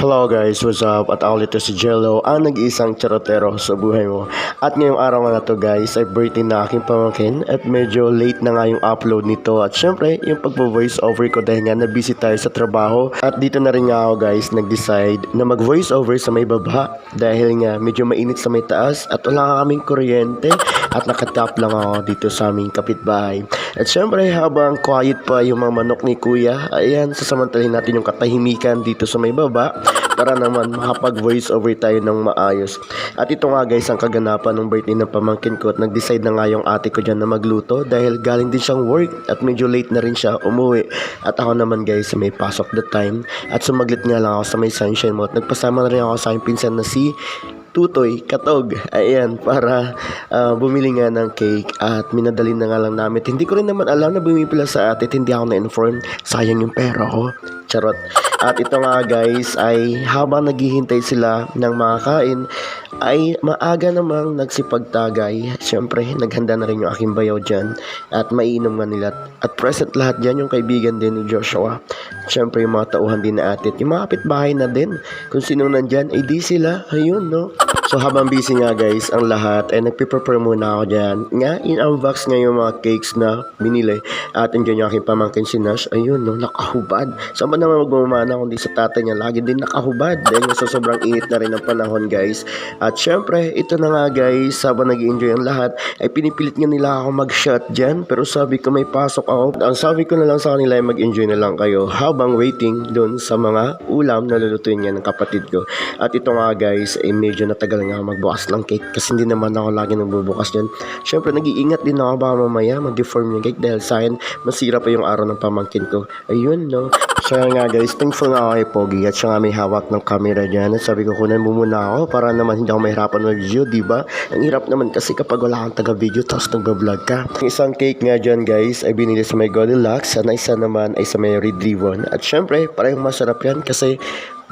Hello guys, what's up? At ako ulit si Jello, ang nag-iisang charotero sa buhay mo. At ngayong araw na to guys, ay birthday na aking pamangkin at medyo late na nga yung upload nito. At syempre, yung pagpo-voice over ko dahil nga na busy tayo sa trabaho. At dito na rin nga ako guys, nag-decide na mag-voice over sa may baba dahil nga medyo mainit sa may taas at wala kaming kuryente at nakatap lang ako dito sa aming kapitbahay. At syempre, habang quiet pa yung mga manok ni kuya, ayan, sasamantalin natin yung katahimikan dito sa may baba para naman makapag-voice over tayo ng maayos. At ito nga guys, ang kaganapan ng birthday ng pamangkin ko at nag-decide na nga yung ate ko dyan na magluto dahil galing din siyang work at medyo late na rin siya umuwi. At ako naman guys, may pasok the time at sumaglit nga lang ako sa may sunshine mo at nagpasama na rin ako sa aking pinsan na si Tutoy, Katog, ayan, para ah, bumili nga ng cake at minadali na nga lang namin. Hindi ko rin naman alam na bumipila sa ate at hindi ako na-inform. Sayang yung pera ko. Charot. At ito nga guys ay habang naghihintay sila ng makakain ay maaga namang nagsipagtagay. Siyempre, naghanda na rin yung aking bayaw dyan at mainom nga nila. At present lahat dyan yung kaibigan din ni Joshua. Siyempre, yung mga tauhan din na atit. Yung mga kapitbahay na din. Kung sino nandyan, ay di sila. Ayun, no? So habang busy nga guys ang lahat ay nagpiprepare muna ako dyan. Nga in-unbox nga yung mga cakes na binili. At andyan yung aking pamangkin si Nash. Ayun no, nakahubad. Saan ba naman magmamana kundi sa tatay niya? Lagi din nakahubad. Dahil sa sobrang init na rin ng panahon guys. At syempre, ito na nga guys, habang nag enjoy ang lahat, ay pinipilit nga nila ako mag-shot dyan. Pero sabi ko may pasok ako. Ang sabi ko na lang sa kanila ay mag-enjoy na lang kayo habang waiting doon sa mga ulam na lulutuin nga ng kapatid ko. At ito nga guys, ay medyo natagal nga magbukas ng cake kasi hindi naman ako lagi nagbubukas dyan. Siyempre, nag-iingat din ako baka mamaya mag-deform yung cake dahil sa akin, masira pa yung araw ng pamangkin ko. Ayun, no? Yun nga guys, thankful nga ako kay Pogi at siya nga may hawak ng camera dyan. At sabi ko, kunan mo muna ako para naman hindi ako mahirapan mag-video, di ba? Ang hirap naman kasi kapag wala kang taga-video tapos nag-vlog ka. Ang isang cake nga dyan guys ay binili sa may Goldilocks ang isa naman ay sa may Red Ribbon. At syempre, parehong masarap yan kasi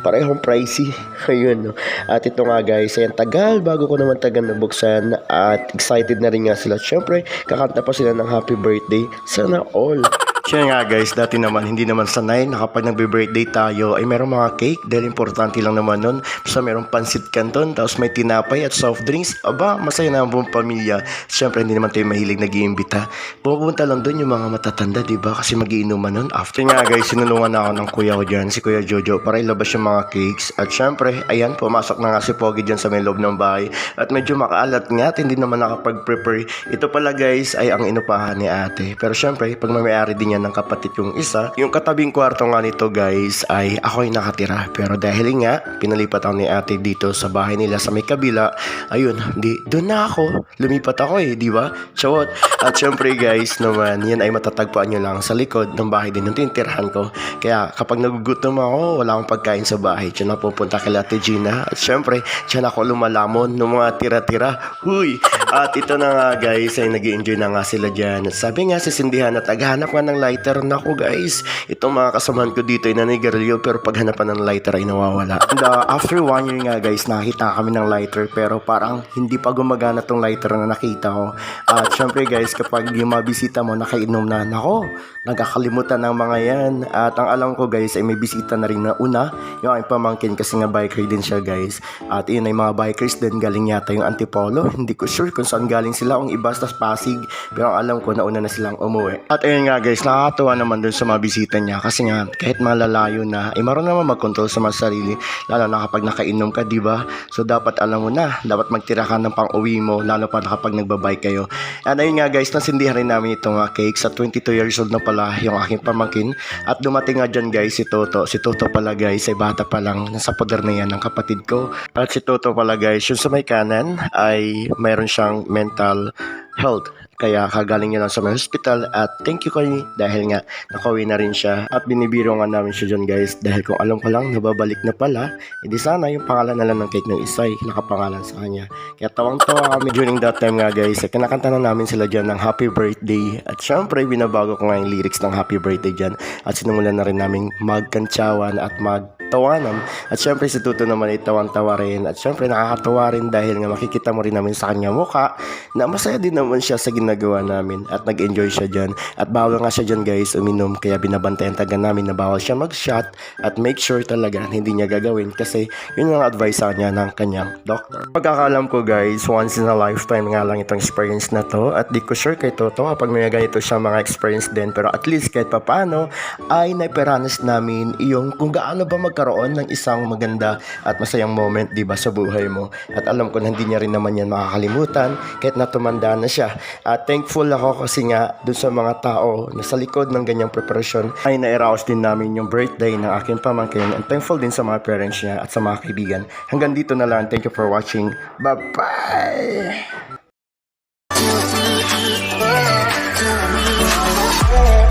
parehong pricey. Ayun, no. At ito nga guys, ayan, tagal bago ko naman tagal nabuksan at excited na rin nga sila. Siyempre, kakanta pa sila ng happy birthday. Sana all. Siya nga guys, dati naman hindi naman sanay na kapag nagbe-birthday tayo ay merong mga cake dahil importante lang naman nun. Basta merong pansit canton, tapos may tinapay at soft drinks. Aba, masaya na ang buong pamilya. Siyempre hindi naman tayo mahilig nag-iimbita. Pupunta lang dun yung mga matatanda, di ba? Kasi magiinuman nun. After nga guys, sinulungan na ako ng kuya ko dyan, si Kuya Jojo, para ilabas yung mga cakes. At syempre, ayan, pumasok na nga si Pogi dyan sa may loob ng bahay. At medyo makaalat nga at hindi naman nakapag-prepare. Ito pala guys ay ang inupahan ni ate. Pero syempre, pag may-ari din yan ng kapatid yung isa, yung katabing kwarto nga nito guys ay ako yung nakatira. Pero dahil nga, pinalipat ako ni ate dito sa bahay nila sa may kabila, ayun, di, doon na ako. Lumipat ako eh, di ba? Chawot. At syempre guys naman, yan ay matatagpuan nyo lang sa likod ng bahay din ng tinitirahan ko. Kaya kapag nagugutom ako, wala akong pagkain sa bahay. Diyan ako pupunta kay Ate Gina. At syempre, diyan ako lumalamon ng mga tira-tira. Huy! At ito na nga guys, ay nag enjoy na nga sila dyan. At sabi nga si Sindihan at naghanap nga ng lighter. Naku guys, itong mga kasamahan ko dito ay nanigarilyo pero paghanapan ng lighter ay nawawala. And uh, after one year nga guys, nakita kami ng lighter pero parang hindi pa gumagana tong lighter na nakita ko. At syempre guys, kapag yung mga bisita mo nakainom na, nako, nagkakalimutan ng mga yan. At ang alam ko guys ay may bisita na rin na una, yung aking pamangkin kasi nga biker din siya guys. At yun ay mga bikers din galing yata yung Antipolo. Hindi ko sure kung saan galing sila, kung iba sa Pasig. Pero ang alam ko nauna na silang umuwi. At ayun nga guys, nakakatuwa naman dun sa mga bisita niya kasi nga kahit malalayo na, ay maroon naman mag-control sa mga sarili. Lalo na kapag nakainom ka, di ba? So dapat alam mo na, dapat magtira ka ng pang-uwi mo, lalo pa na kapag nagbabike kayo. And ayun nga guys, nasindihan rin namin itong uh, cake sa 22 years old na pala yung aking pamangkin. At dumating nga dyan guys si Toto. Si Toto pala guys ay bata pa lang, nasa poder na yan ng kapatid ko. At si Toto pala guys, yung sa may kanan ay mayroon siyang mental health. Kaya kagaling niya lang sa may hospital at thank you kay dahil nga nakauwi na rin siya. At binibiro nga namin siya dyan guys dahil kung alam ko lang nababalik na pala. Edi sana yung pangalan na lang ng cake ng isa ay nakapangalan sa kanya. Kaya tawang tawa kami during that time nga guys. Ay kinakanta na namin sila dyan ng happy birthday. At syempre binabago ko nga yung lyrics ng happy birthday dyan. At sinimulan na rin namin magkantsawan at mag tawanan. At syempre si Tuto naman ay tawang-tawa rin. At syempre nakakatawa rin dahil nga makikita mo rin namin sa kanya mukha na masaya din naman siya sa ginagawa namin at nag-enjoy siya dyan. At bawal nga siya dyan guys uminom kaya binabantayan taga namin na bawal siya mag-shot at make sure talaga hindi niya gagawin kasi yun ang advice sa kanya ng kanyang doctor. Pagkakalam ko guys, once in a lifetime nga lang itong experience na to at di ko sure kay Toto kapag may ganito siya mga experience din pero at least kahit papano ay naiperanas namin yung kung gaano ba magkaroon ng isang maganda at masayang moment di ba sa buhay mo. At alam ko na hindi niya rin naman yan makakalimutan kahit na tumanda na siya. At thankful ako kasi nga dun sa mga tao na sa likod ng ganyang preparasyon ay nairaos din namin yung birthday ng aking pamangkin. And thankful din sa mga parents niya at sa mga kaibigan. Hanggang dito na lang. Thank you for watching. Bye bye Thank you.